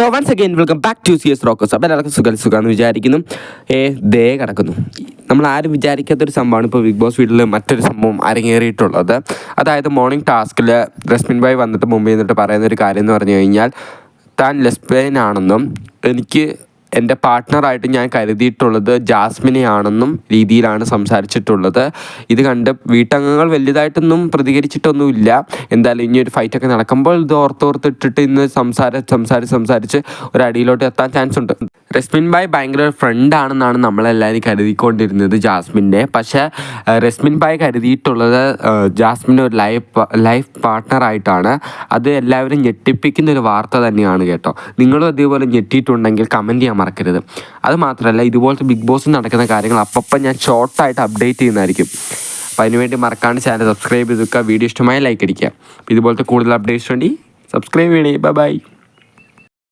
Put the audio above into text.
So once again welcome back to C S റോക്കോസ് അപ്പോൾ എല്ലാവർക്കും സുഖം സുഖമെന്ന് വിചാരിക്കുന്നു. ഏ ദേ കിടക്കുന്നു. നമ്മൾ ആരും വിചാരിക്കാത്തൊരു സംഭവമാണ് ഇപ്പോൾ ബിഗ് ബോസ് വീട്ടിൽ മറ്റൊരു സംഭവം അരങ്ങേറിയിട്ടുള്ളത്. അതായത് മോർണിംഗ് ടാസ്കിൽ റസ്മിൻ ബായ് വന്നിട്ട് മുമ്പ് നിന്നിട്ട് പറയുന്ന ഒരു കാര്യം എന്ന് പറഞ്ഞു കഴിഞ്ഞാൽ താൻ ലെസ്ബിയൻ ആണെന്നും എനിക്ക് എന്റെ പാർട്ട്ണറായിട്ട് ഞാൻ കരുതിയിട്ടുള്ളത് ജാസ്മിനെ ആണെന്നും രീതിയിലാണ് സംസാരിച്ചിട്ടുള്ളത്. ഇത് കണ്ട് വീട്ടംഗങ്ങൾ വലുതായിട്ടൊന്നും പ്രതികരിച്ചിട്ടൊന്നുമില്ല. എന്തായാലും ഇനി ഒരു ഫൈറ്റൊക്കെ നടക്കുമ്പോൾ ഇത് ഓർത്തോർത്തിട്ടിട്ട് ഇന്ന് സംസാര സംസാരിച്ച് സംസാരിച്ച് ഒരു അടിയിലോട്ട് എത്താൻ ചാൻസ് ഉണ്ട്. റസ്മിൻ ബായ് ഭയങ്കര ഫ്രണ്ട് ആണെന്നാണ് നമ്മളെല്ലാവരും കരുതിക്കൊണ്ടിരുന്നത് ജാസ്മിന്റെ. പക്ഷേ റെസ്മിൻ ബായ് കരുതിയിട്ടുള്ളത് ജാസ്മിന്റെ ജാസ്മിൻ ഒരു ലൈഫ് ലൈഫ് പാർട്ട്ണറായിട്ടാണ് അത് എല്ലാവരും ഞെട്ടിപ്പിക്കുന്ന ഒരു വാർത്ത തന്നെയാണ് കേട്ടോ. നിങ്ങളും അതേപോലെ ഞെട്ടിയിട്ടുണ്ടെങ്കിൽ കമന്റ് ചെയ്യാൻ മറക്കരുത്. അത് മാത്രമല്ല ഇതുപോലത്തെ ബിഗ് ബോസിൽ നടക്കുന്ന കാര്യങ്ങൾ അപ്പം ഞാൻ ഷോർട്ടായിട്ട് അപ്ഡേറ്റ് ചെയ്യുന്നതായിരിക്കും. അപ്പോൾ അതിനുവേണ്ടി മറക്കാണ്ട് ചാനൽ സബ്സ്ക്രൈബ് ചെയ്ത് വീഡിയോ ഇഷ്ടമായ ലൈക്ക് അടിക്കുക. ഇതുപോലത്തെ കൂടുതൽ അപ്ഡേറ്റ്സ് വേണ്ടി സബ്സ്ക്രൈബ് ചെയ്യണേ. Bye bye